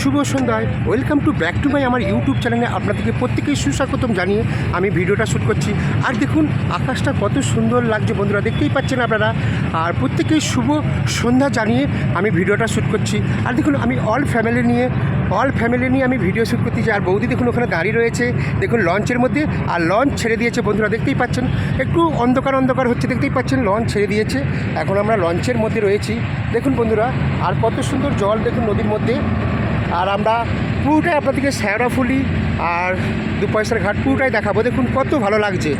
শুভ সন্ধ্যায়। Welcome to back to my আমার YouTube চ্যানেলে আপনাদেরকে প্রত্যেকেই সুস্বাগতম জানিয়ে আমি ভিডিওটা শ্যুট করছি। আর দেখুন, আকাশটা কত সুন্দর লাগছে বন্ধুরা, দেখতেই পাচ্ছেন আপনারা। আর প্রত্যেকেই শুভ সন্ধ্যা জানিয়ে আমি ভিডিওটা শ্যুট করছি। আর দেখুন, আমি অল ফ্যামিলি নিয়ে অল ফ্যামিলি নিয়ে আমি ভিডিও শ্যুট করতেছি আর বৌদি দেখুন, ওখানে দাঁড়িয়ে রয়েছে। দেখুন লঞ্চের মধ্যে। আর লঞ্চ ছেড়ে দিয়েছে, বন্ধুরা, দেখতেই পাচ্ছেন। একটু অন্ধকার অন্ধকার হচ্ছে, দেখতেই পাচ্ছেন লঞ্চ ছেড়ে দিয়েছে। এখন আমরা লঞ্চের মধ্যে রয়েছি। দেখুন, বন্ধুরা, আর কত সুন্দর জল দেখুন নদীর মধ্যে। আর আমরা পুরোটাই আপনাদেরকে শ্যাওড়াফুলি আর দু পয়সার ঘাট পুরোটাই দেখাবো। দেখুন, কত ভালো লাগছে।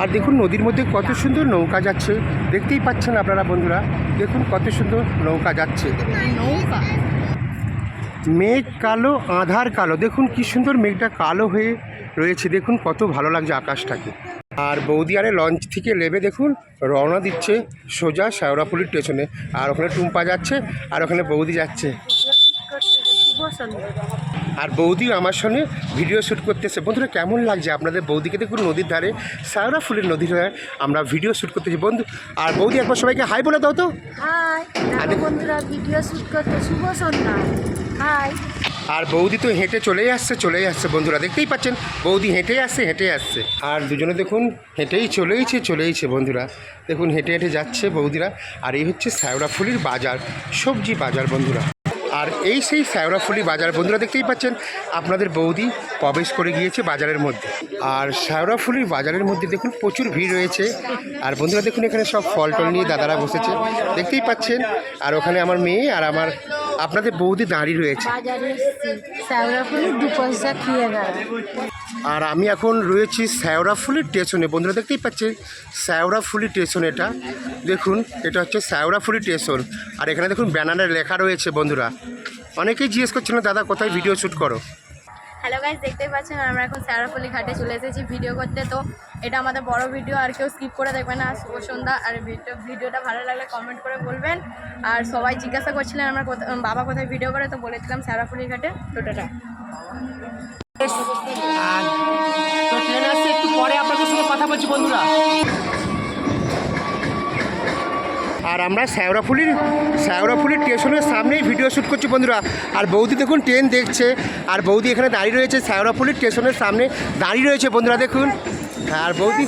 আর দেখুন, নদীর মধ্যে কত সুন্দর নৌকা যাচ্ছে। দেখতেই পাচ্ছেন আপনারা, বন্ধুরা। দেখুন, কত সুন্দর নৌকা যাচ্ছে। মেঘ কালো আধার কালো। দেখুন কি সুন্দর মেঘটা কালো হয়ে রয়েছে। দেখুন কত ভালো লাগছে আকাশটাকে। আর বৌদি আরে লঞ্চ থেকে নেবে দেখুন রওনা দিচ্ছে সোজা শ্যাওড়াফুলির স্টেশনে। আর ওখানে টুম্পা যাচ্ছে আর ওখানে বৌদি যাচ্ছে। আর বৌদি আমার সঙ্গে ভিডিও শ্যুট করতেছে। বন্ধুরা কেমন লাগছে? আপনাদের বৌদিকে দেখুন নদীর ধারে শ্যাওড়া ফুলের নদীর ধারে আমরা ভিডিও শ্যুট করতেছি। বন্ধু আর বৌদি একবার সবাইকে হাই বলে দাও তো। হাই বন্ধুরা ভিডিও শুট করতে শুভ সন্ধ্যা। আর বৌদি তো হেঁটে চলেই আসছে চলেই আসছে। বন্ধুরা দেখতেই পাচ্ছেন, বৌদি হেঁটেই আসছে হেঁটে আসছে। আর দুজনে দেখুন, হেঁটেই চলেইছে চলেইছে বন্ধুরা। দেখুন, হেঁটে হেঁটে যাচ্ছে বৌদিরা। আর এই হচ্ছে শ্যাওড়াফুলির বাজার, সবজি বাজার বন্ধুরা। আর এই সেই শ্যাওড়াফুলি বাজার বন্ধুরা দেখতেই পাচ্ছেন আপনাদের বৌদি প্রবেশ করে গিয়েছে বাজারের মধ্যে। আর শ্যাওড়াফুলির বাজারের মধ্যে দেখুন প্রচুর ভিড় রয়েছে। আর বন্ধুরা দেখুন এখানে সব ফল টল নিয়ে দাদারা বসেছে। দেখতেই পাচ্ছেন আর ওখানে আমার মেয়ে আর আমার আপনাদের বৌদি দাঁড়িয়ে রয়েছে। আর আমি এখন রয়েছি শ্যাওড়াফুলির স্টেশনে। বন্ধুরা দেখতেই পাচ্ছেন শ্যাওড়াফুলি স্টেশন এটা। দেখুন এটা হচ্ছে শ্যাওড়াফুলি স্টেশন। আর এখানে দেখুন ব্যানারে লেখা রয়েছে বন্ধুরা। অনেকেই জিজ্ঞেস করছিল দাদা কোথায় ভিডিও শ্যুট করো? হ্যালো গাইজ দেখতেই পাচ্ছেন আমরা এখন স্যারাফলি ঘাটে চলে এসেছি ভিডিও করতে। তো এটা আমাদের বড় ভিডিও আর কেউ স্কিপ করে দেখবেন না। শুভ সন্ধ্যা আর ভিডিও ভিডিওটা ভালো লাগলে কমেন্ট করে বলবেন। আর সবাই জিজ্ঞাসা করছিলেন আমার বাবা কোথায় ভিডিও করে? তো বলেছিলাম স্যারাফলি ঘাটে। টোটোটা আর তো ট্রেন আসছে একটু পরে আপনাদের সঙ্গে কথা বলছি বন্ধুরা। আর আমরা শ্যাওড়াফুলির শ্যাওড়াফুলির স্টেশনের সামনেই ভিডিও শ্যুট করছি বন্ধুরা। আর বৌদি দেখুন ট্রেন দেখছে। আর বৌদি এখানে দাঁড়িয়ে রয়েছে শ্যাওড়াফুলির স্টেশনের সামনে দাঁড়িয়ে রয়েছে বন্ধুরা দেখুন। আর বৌদি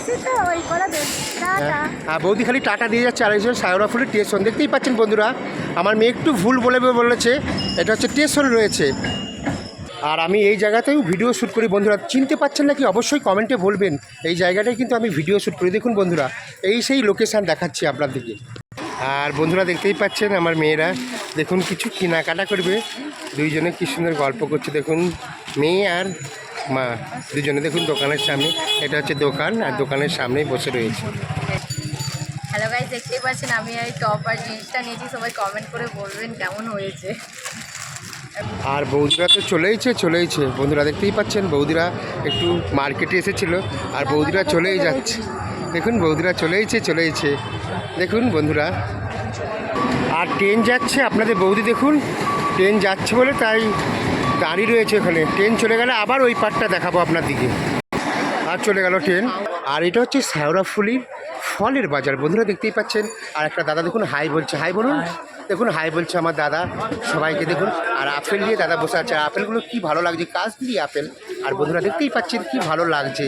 টাটা। আর বৌদি খালি টাটা দিয়ে যাচ্ছে আর এই হচ্ছে শ্যাওড়াফুলির স্টেশন দেখতেই পাচ্ছেন বন্ধুরা। আমার মেয়ে একটু ভুল বলে বলেছে এটা হচ্ছে স্টেশন রয়েছে। আর আমি এই জায়গাতেও ভিডিও শ্যুট করি বন্ধুরা চিনতে পাচ্ছেন নাকি অবশ্যই কমেন্টে বলবেন। এই জায়গাটায় কিন্তু আমি ভিডিও শ্যুট করি দেখুন বন্ধুরা। এই সেই লোকেশান দেখাচ্ছি আপনাদেরকে। আর বন্ধুরা দেখতেই পাচ্ছেন আমার মেয়েরা। দেখুন কিছু কেনাকাটা করবে। দুইজনে কি সুন্দর গল্প করছে। দেখুন মেয়ে আর মা। দুজনে দেখুন দোকানের সামনে। এটা হচ্ছে দোকান আর দোকানের সামনেই বসে রয়েছে। হ্যালো গাইজ দেখতেই পাচ্ছেন আমি এই টপ আর জিনিসটা নিয়েছি। সবাই কমেন্ট করে বলবেন কেমন হয়েছে। আর বৌদিরা তো চলেইছে চলেইছে। বন্ধুরা দেখতেই পাচ্ছেন বৌদিরা একটু মার্কেটে এসেছিল। আর বৌদিরা চলেই যাচ্ছে। দেখুন, বৌদিরা চলেইছে চলেইছে দেখুন, বন্ধুরা। আর ট্রেন যাচ্ছে, আপনাদের বৌদি দেখুন, ট্রেন যাচ্ছে বলে তাই দাঁড়িয়ে রয়েছে ওখানে। ট্রেন চলে গেলে আবার ওই পার্টটা দেখাবো আপনার দিকে। আর চলে গেল ট্রেন। আর এটা হচ্ছে শ্যাওড়াফুলির ফলের বাজার। বন্ধুরা দেখতেই পাচ্ছেন, আর একটা দাদা দেখুন, হাই বলছে, হাই বলুন। দেখুন, হাই বলছে আমার দাদা, সবাইকে দেখুন। আর আপেল নিয়ে দাদা বসে আছে। আর আপেলগুলো কি ভালো লাগছে কাজ দিয়ে আপেল। আর বন্ধুরা দেখতেই পাচ্ছেন কি ভালো লাগছে।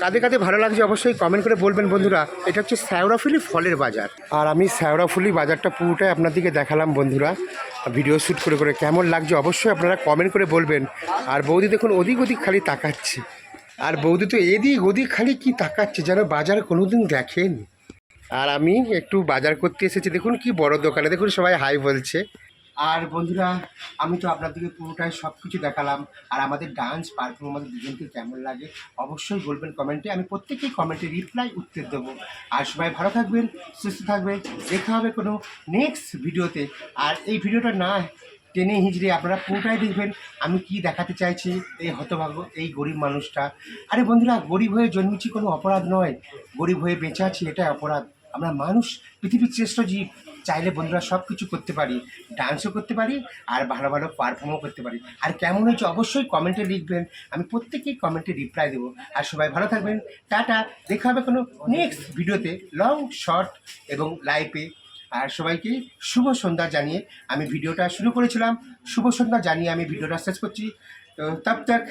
কাদের কাদের ভালো লাগছে, অবশ্যই কমেন্ট করে বলবেন বন্ধুরা। এটা হচ্ছে শ্যাওড়াফুলি ফলের বাজার। আর আমি শ্যাওড়াফুলি বাজারটা পুরোটাই আপনাদেরকে দেখালাম বন্ধুরা। ভিডিও শ্যুট করে করে কেমন লাগছে, অবশ্যই আপনারা কমেন্ট করে বলবেন। আর বৌদি দেখুন, ওদিক ওদিক খালি তাকাচ্ছে। আর বৌদি তো এদিক ওদিক খালি কি তাকাচ্ছে, যেন বাজার কোনোদিন দেখেনি। আর আমি একটু বাজার করতে এসেছি, দেখুন কি বড় দোকানে, দেখুন সবাই হাই বলছে। আর বন্ধুরা, আমি তো আপনাদেরকে পুরোটাই সব কিছু দেখালাম। আর আমাদের ডান্স পারফর্ম আমাদের দুজনকে কেমন লাগে, অবশ্যই বলবেন কমেন্টে আমি প্রত্যেকেই কমেন্টে রিপ্লাই উত্তর দেবো। আর সবাই ভালো থাকবেন, সুস্থ থাকবেন। দেখা হবে কোনো নেক্সট ভিডিওতে আর এই ভিডিওটা না টেনে হিজড়ে আপনারা পুরোটাই দেখবেন। আমি কি দেখাতে চাইছি, এই হতভাগ্য, এই গরিব মানুষটা। আরে বন্ধুরা, গরিব হয়ে জন্মেছি কোনো অপরাধ নয়। গরিব হয়ে বেঁচে আছি, এটাই অপরাধ। আমরা মানুষ, পৃথিবীর শ্রেষ্ঠ জীব। চাইলে বন্ধুরা সব কিছু করতে পারি ডান্সও করতে পারি, আর ভালো ভালো পারফর্মও করতে পারি। আর কেমন হয়েছে অবশ্যই কমেন্টে লিখবেন, আমি প্রত্যেকেই কমেন্টে রিপ্লাই দেবো। আর সবাই ভালো থাকবেন, টাটা, দেখা হবে কোনো নেক্সট ভিডিওতে লং শর্ট এবং লাইভে আর সবাইকে শুভ সন্ধ্যা জানিয়ে আমি ভিডিওটা শুরু করেছিলাম। শুভ সন্ধ্যা জানিয়ে আমি ভিডিওটা শেষ করছি। তো তব তক,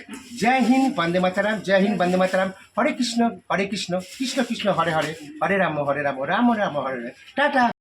জয় হিন্দ, বন্দে মাতারাম, জয় হিন্দ, বন্দে মাতারাম। হরে কৃষ্ণ হরে কৃষ্ণ কৃষ্ণ কৃষ্ণ, হরে হরে। হরে রাম হরে রাম রাম রাম, হরে হরে। টাটা!